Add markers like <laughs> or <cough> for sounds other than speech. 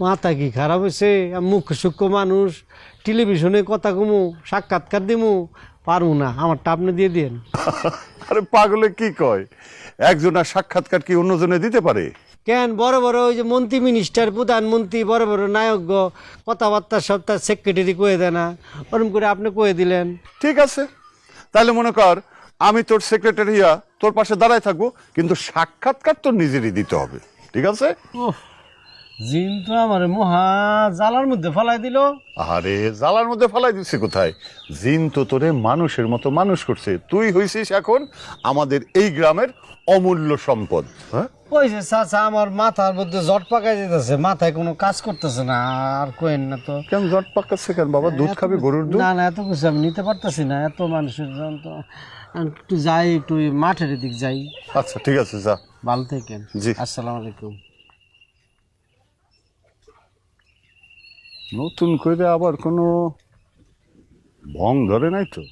মাথা কি খারাপ হয়েছে? মুখ্য সূক্ষ্ম মানুষ। টেলিভিশনে কথা কমু সাক্ষাৎকার দিমু পারু না। আমারটা আপনি দিয়ে দিন <laughs> আরে পাগলে কি কয়? একজনের সাক্ষাৎকার কি অন্যজনে দিতে পারে? কেন? বড় বড় ওই যে মন্ত্রী মিনিস্টার প্রধানমন্ত্রী বড় বড় নায়ক কথাবার্তা সব তার সেক্রেটারি কয়ে দেয় না। ওরম করে আপনি কয়ে দিলেন। ঠিক আছে। তাহলে মনে কর আমি তোর সেক্রেটারি তোর পাশে দাঁড়ায় থাকব কিন্তু সাক্ষাৎকার তোর নিজেরই দিতে হবে। ঠিক আছে? জিন তো আমার মহা জ্বালার মধ্যে ফেলাই দিল। আরে জ্বালার মধ্যে ফেলাই দিচ্ছে কোথায়? জিন তো তোরে মানুষের মতো মানুষ করছে। তুই হইছিস এখন আমাদের এই গ্রামের অমূল্য সম্পদ হ্যাঁ? ওই যে চাচা আমার মাথার মধ্যে জট পাকাই যেতেছে। মাথায় কোনো কাজ করতেছে না আর কোয়েন না তো। কেন জট পাকাচ্ছে কেন? বাবা দুধ খাবি গরুর দুধ? না না এত কিছু আমি নিতে পারতেছি না। এত মানুষের তো একটু যাই একটু মাঠের দিক যাই। আচ্ছা ঠিক আছে যা। ভালো থেকেন। জি। আসসালামু আলাইকুম। নতুন করে আবার কোনো ভং ধরে নাই তো?